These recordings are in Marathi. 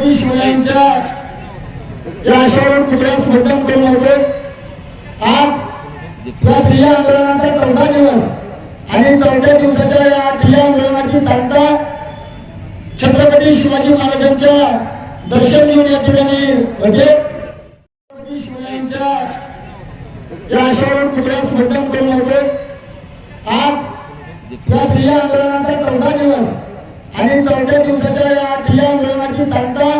छत्रपती शिवरायांच्या या आशावर कुठल्याच मतदान करू नव्हते आज या ठिय्या आंदोलनाचा चौदा दिवस आणि चौथ्या दिवसाच्या या ठिय्या आंदोलनाची सांगता छत्रपती शिवाजी महाराजांच्या दर्शन घेऊन या ठिकाणी होते छत्रपती शिवरायांच्या या आशावर कुठल्याच मतदान करू नव्हते आज या ठिय्या आंदोलनाचा चौदा दिवस आणि चौथ्या दिवसाच्या या ठिय्या आंदोलनाची सांगता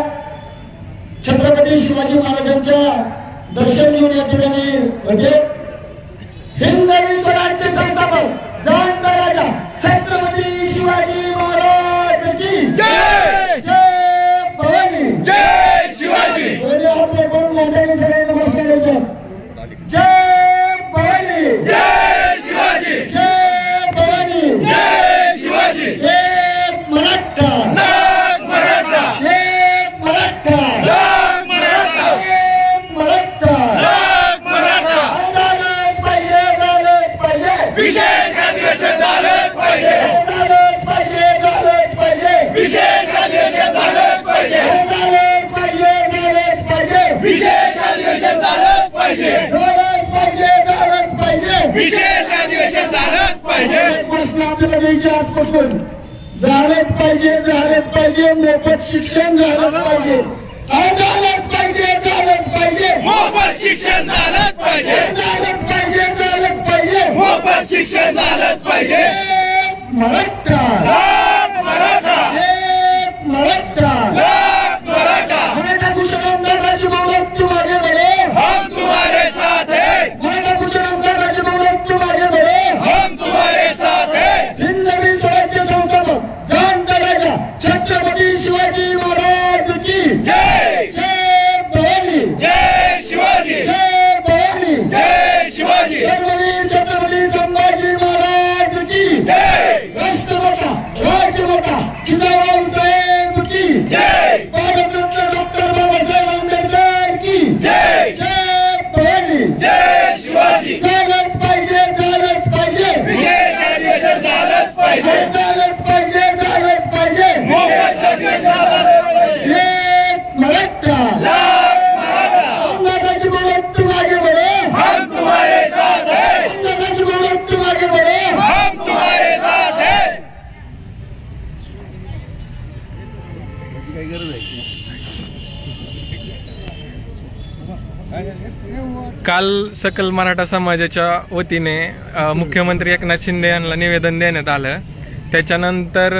छत्रपती शिवाजी महाराजांच्या दर्शन घेऊन या ठिकाणी होते हिंदवी स्वराज्य संस्थापक जयंत राजा छत्रपती शिवाजी महाराज की जय! जय भवानी! जय शिवाजी! दोन्ही हात मोठ्याने सगळ्यांना नमस्कार द्यायचे? जय भवानी जय शिवाजी जय भवानी जय शिवाजी एक मराठा नाग मराठा एक मराठा नाग मराठा एक मराठा नाग मराठा झालंच पाहिजे झालंच पाहिजे विशेष अधिवेशन झालंच पाहिजे झालंच पाहिजे झालंच पाहिजे विशेष अधिवेशन झालंच पाहिजे झालंच पाहिजे झालंच पाहिजे विशेष अधिवेशन झालंच पाहिजे झालंच पाहिजे झालंच पाहिजे विशेष अधिवेशन झालंच पाहिजे एक द्यायचे आजपासून झालंच पाहिजे झालंच पाहिजे मोफत शिक्षण झालंच पाहिजे. झालंच पाहिजे झालंच पाहिजे. मोफत शिक्षण झालंच पाहिजे. झालंच पाहिजे झालंच पाहिजे. मोफत शिक्षण झालंच पाहिजे. मराठा नाग मराठा एक मराठा नाग मराठा मराठा भूषण आमदार राजभवन तुम आगे बढ़े हम तुम्हारे साथ हैं मराठा भूषण आमदार राजभवन तुम आगे बढ़े हम तुम्हारे साथ हैं हिंदवी स्वराज्य संस्थापक जयंत राजा छत्रपती शिवाजी महाराज की जय जय भवानी जय शिवाजी जय भवानी जय शिवाजी धर्मवीर छत्रपती संभाजी महाराज की जय राष्ट्रमाता राजमाता जिजाऊ साहेब की जय भारतरत्न डॉक्टर बाबासाहेब आंबेडकर की जय जय भवानी जय शिवाजी झालंच पाहिजे झालंच पाहिजे विशेष अधिवेशन झालंच पाहिजे झालंच पाहिजे झालंच पाहिजे मोफत अधिवेशन झालंच पाहिजे एक मराठा लाख मराठा आमदार राजभवन तुम आगे बढ़े हम तुम्हारे साथ हैं आमदार राजभवन तुम आगे बढ़े हम तुम्हारे साथ हैं याची काही गरज आहे? काल सकल मराठा समाजाच्या वतीने मुख्यमंत्री एकनाथ शिंदे यांना निवेदन देण्यात आलं. त्याच्यानंतर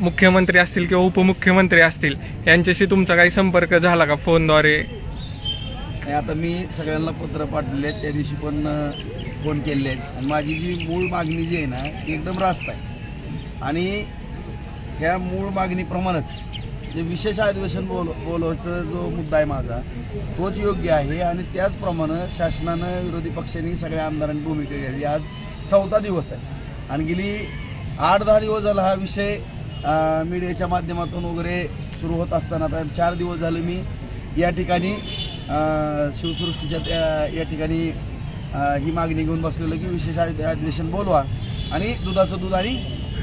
मुख्यमंत्री असतील किंवा उपमुख्यमंत्री असतील यांच्याशी तुमचा काही संपर्क झाला का फोनद्वारे? आता मी सगळ्यांना पत्र पाठवले आहेत त्या दिवशी पण फोन केले आहेत आणि माझी जी मूळ मागणी जी आहे ना ती एकदम रास्त आहे. आणि ह्या मूळ मागणीप्रमाणेच जे विशेष अधिवेशन बोल बोलवायचा जो मुद्दा आहे माझा तोच योग्य आहे आणि त्याचप्रमाणे शासनानं विरोधी पक्षांनी सगळ्या आमदारांनी भूमिका घ्यावी. आज चौथा दिवस आहे. आणि गेली आठ दहा दिवस झाला हा विषय मीडियाच्या माध्यमातून वगैरे सुरू होत असताना आता चार दिवस झाले मी या ठिकाणी शिवसृष्टीच्या त्या या ठिकाणी ही मागणी घेऊन बसलेलं की विशेष अधि- अधिवेशन बोलवा आणि दुधाचं दूध आणि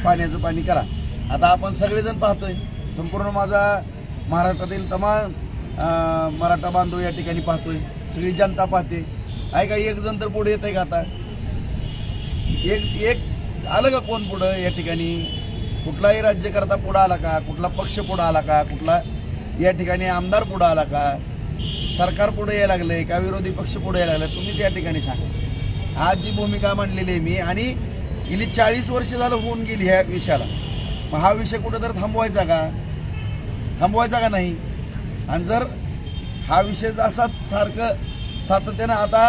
पाण्याचं पाणी करा. आता आपण सगळेजण पाहतोय. संपूर्ण माझा महाराष्ट्रातील तमाम मराठा बांधव या ठिकाणी पाहतोय. सगळी जनता पाहते. ऐका एक जण तर पुढे येत आहे का आता? एक एक आलं का कोण पुढं या ठिकाणी? कुठलाही राज्यकर्ता पुढं आला का? कुठला पक्ष पुढं आला का? कुठला या ठिकाणी आमदार पुढं आला का? सरकार पुढे यायला लागलंय का? विरोधी पक्ष पुढे यायला लागले तुम्हीच या ठिकाणी सांगा. आज जी भूमिका मांडलेली आहे मी आणि गेली चाळीस वर्ष झालं होऊन गेली ह्या विषयाला. मग हा विषय कुठं तर थांबवायचा का? थांबवायचा का नाही? आणि जर हा विषय असाच सारखं सातत्यानं आता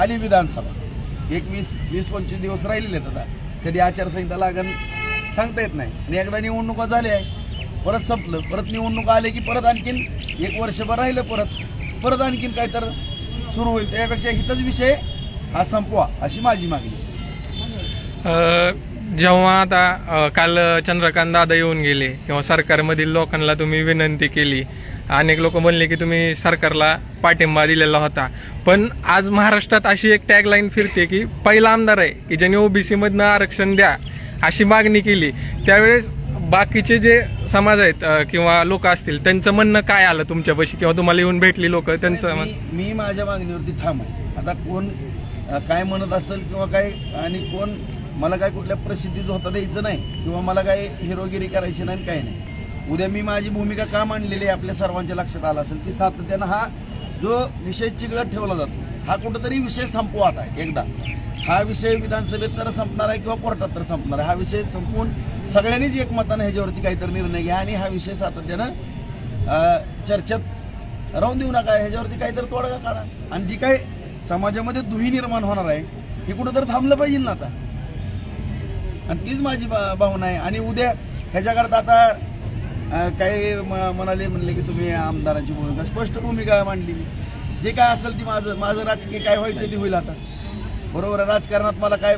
आली विधानसभा. एक वीस वीस पंचवीस दिवस राहिलेले आहेत आता. कधी आचारसंहिता लागन सांगता येत नाही. आणि एकदा निवडणुका झाल्या परत संपलं परत निवडणुका आले की परत आणखीन एक वर्षभर राहिलं परत. परत आणखीन काय तर सुरू होईल. त्यापेक्षा हितच विषय हा संपवा अशी माझी मागणी जेव्हा आता काल चंद्रकांत दादा येऊन गेले किंवा सरकारमधील लोकांना तुम्ही विनंती केली. अनेक लोक म्हणले की तुम्ही सरकारला पाठिंबा दिलेला होता. पण आज महाराष्ट्रात अशी एक टॅगलाईन फिरते की पहिला आमदार आहे की ज्याने ओबीसी मधनं आरक्षण द्या अशी मागणी केली. त्यावेळेस बाकीचे जे समाज आहेत किंवा लोक असतील त्यांचं म्हणणं काय आलं तुमच्यापाशी? किंवा तुम्हाला येऊन भेटली लोक त्यांचं मी माझ्या मागणीवरती आहे. आता कोण काय म्हणत असेल किंवा काय आणि कोण मला काय कुठल्या प्रसिद्धी होता द्यायचं नाही किंवा मला काय हिरोगिरी करायची नाही काय नाही. उद्या मी माझी भूमिका का मांडलेली आहे आपल्या सर्वांच्या लक्षात आलं असेल की सातत्यानं हा जो विषय चिघळत ठेवला जातो हा कुठंतरी विषय संपू आता एकदा. हा विषय विधानसभेत तर संपणार आहे किंवा कोर्टात तर संपणार आहे. हा विषय संपवून सगळ्यांनीच एकमतानं ह्याच्यावरती काहीतरी निर्णय घ्या आणि हा विषय सातत्यानं चर्चेत राहून देऊ नका. ह्याच्यावरती काहीतरी तोडगा काढा. आणि जी काय समाजामध्ये दुही निर्माण होणार आहे हे कुठं तर थांबलं पाहिजे ना आता. आणि तीच माझी भा- भावना आहे. आणि उद्या ह्याच्याकरता आता काही म- म्हणाले म्हणले की तुम्ही आमदारांची भूमिका स्पष्ट भूमिका मांडली. जे काय असेल ती माझं माझं राजकीय काय व्हायचं ते होईल आता. बरोबर आहे राजकारणात मला काय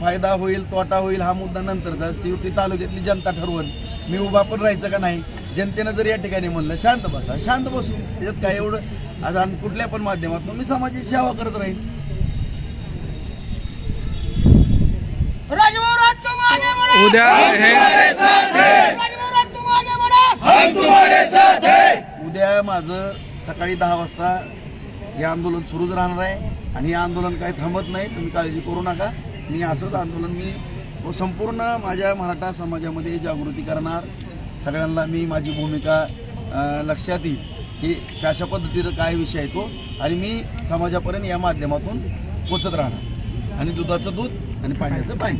फायदा होईल तोटा होईल हा मुद्दा नंतरचा ती तालुक्यातली जनता ठरवल. मी उभा पण राहायचं का नाही? जनतेनं जर या ठिकाणी म्हणलं शांत बसा शांत बसू. त्याच्यात काय एवढं आज आणि कुठल्या पण माध्यमातून मी समाजाची सेवा करत राहील उद्या हे। तुम्हारे साथ है। हम तुम्हारे साथ है। उद्या माझं सकाळी दहा वाजता हे आंदोलन सुरूच राहणार आहे. आणि हे आंदोलन काही थांबत नाही. तुम्ही काळजी करू नका. मी असंच आंदोलन मी संपूर्ण माझ्या मराठा समाजामध्ये जागृती करणार. सगळ्यांना मी माझी भूमिका लक्षात येईल की कशा पद्धतीनं काय विषय आहे तो. आणि मी समाजापर्यंत या माध्यमातून पोचत राहणार. आणि दुधाचं दूध आणि पाण्याचं पाणी.